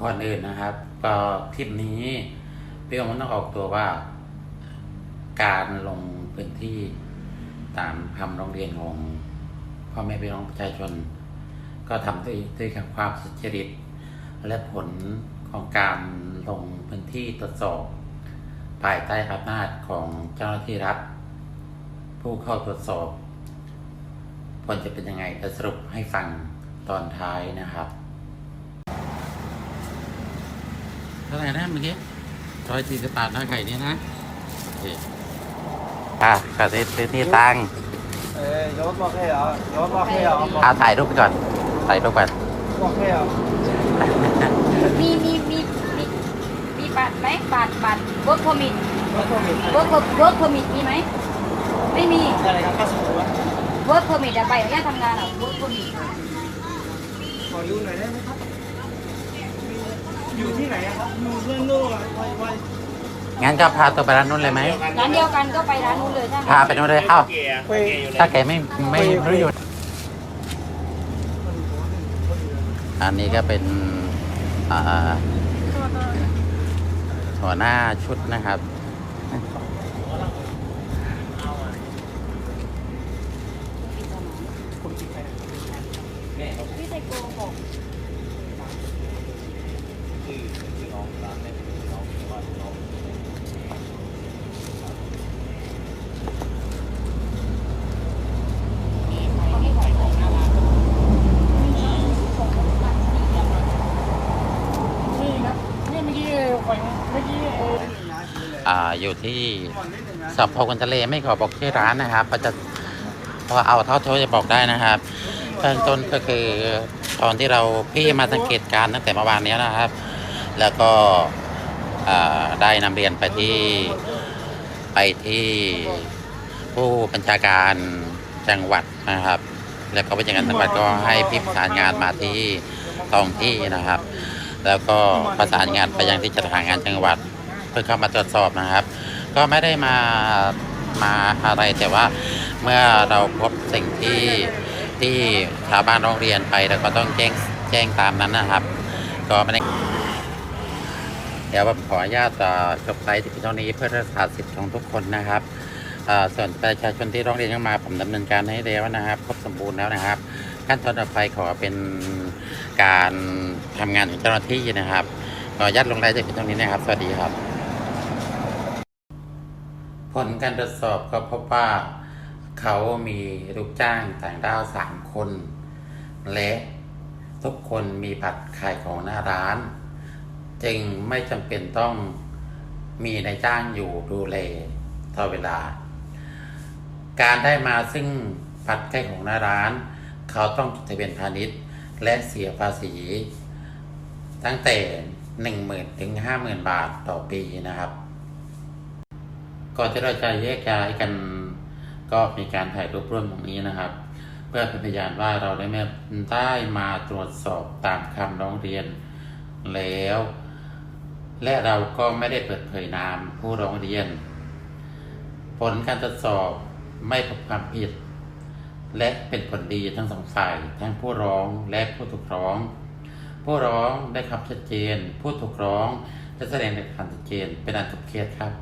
ก่อนอื่นนะครับก็คลิปนี้พี่องมันต้องออกตัวว่า การลงพื้นที่ตามคำร้องเรียนของพ่อแม่พี่น้องประชาชน ก็ทำด้วยด้วยความสุจริต และผลของการลงพื้นที่ตรวจสอบภายใต้อำนาจของเจ้าหน้าที่รัฐ ผู้เข้าตรวจสอบ ผลจะเป็นยังไงจะสรุปให้ฟังตอนท้ายนะครับ เท่าไหร่นะเมื่อกี้ร้อยสี่สิบบาทนะไข่นี้นะโอเค่ะก็เซื้อตนี่ตังค์เอ้ยยศบอกให้เหรอยศบอกให้เหรออเอาถ่ายรูปไปก่อนถ่ายรูปก่อนบอกให้เหรอมีมีมีมีมีบัตรไหมบัตรบัตรเวิร์กพอมิทรถโควิดเวิร์กเวิร์กพอมิทมีไหมไม่มีอะไรครับสมุวะเวิร์กพอมิทอะไปอนุญาตทำงานเหรอเวิร์กพอมิทขอดูหน่อยได้ไหมครับ อยู่ที่ไหนอะครับอยู่เรื่องโน่นอะไวไวงั้นก็พาตัวไปร้านนู้นเลยไหมร้านเดียวกันก็ไปร้านนู้นเลยใช่ไหมพาไปนู้นเลยเอ้าไปถ้าแกไม่ไม่ไม่อยู่อันนี้ก็เป็นอ่าหัวหน้าชุดนะครับพี่ไซโกบอกนี่ครับนี่เมื่ อ่าอยู่ที่สอบพกันทะเลไม่ขอบอกชื่ร้านนะครับเพราะจะพราะเอาเท่าที่จะบอกได้นะครับเบื้องต้นก็คือตอนที่เราพี่มาสังเกตการตั้งแต่เมื่อวานนี้นะครับ แล้วก็อ่าได้นำเรียนไปที่ไปที่ผู้บัญชาการจังหวัดนะครับ แล้วก็ผู้บัญชาการจังหวัดก็ให้พี่ประสานงานมาที่ท้องที่นะครับ แล้วก็ประสานงานไปยังที่จัดหางานจังหวัด เพื่อเข้ามาตรวจสอบนะครับ ก็ไม่ได้มามาอะไรแต่ว่าเมื่อเราพบสิ่งที่ที่ชาวบ้านร้องเรียนไปเราก็ต้องแจ้งแจ้งตามนั้นนะครับ ก็ไม่ได้เดี๋ยวผมขออนุญาตจบไลฟ์ที่เพียงเท่านี้เพื่อรักษาสิทธิ์ของทุกคนนะครับเอ่อส่วนประชาชนที่ร้องเรียนเข้ามาผมดำเนินการให้แล้วนะครับ ครบสมบูรณ์แล้วนะครับ ขั้นตอนต่อไปขอเป็นการทำงานของเจ้าหน้าที่นะครับขออนุญาตลงรายละเอียดเพียงเท่านี้นะครับ สวัสดีครับ ผลการตรวจสอบก็พบว่าเขามีลูกจ้างต่างด้าวสามคน และทุกคนมีบัตรขายของหน้าร้าน จึงไม่จำเป็นต้องมีนายจ้างอยู่ดูแลตลอดเวลา การได้มาซึ่งบัตรขายของหน้าร้าน เขาต้องจดทะเบียนพาณิชย์ และเสียภาษี ตั้งแต่หนึ่งหมื่นถึงห้าหมื่นบาทต่อปีนะครับ ก่อนที่เราจะแยกย้ายกันก็มีการถ่ายรูปร่วมตรงนี้นะครับ เพื่อเป็นพยานว่าเราได้มาได้มาตรวจสอบตามคำร้องเรียนแล้ว และเราก็ไม่ได้เปิดเผยนามผู้ร้องเรียน ผลการตรวจสอบไม่พบความผิด และเป็นผลดีทั้งสองฝ่ายทั้งผู้ร้องและผู้ถูกร้อง ผู้ร้องได้คำชัดเจน ผู้ถูกร้องได้แสดงหลักฐานชัดเจนเป็นอันจบเคสครับ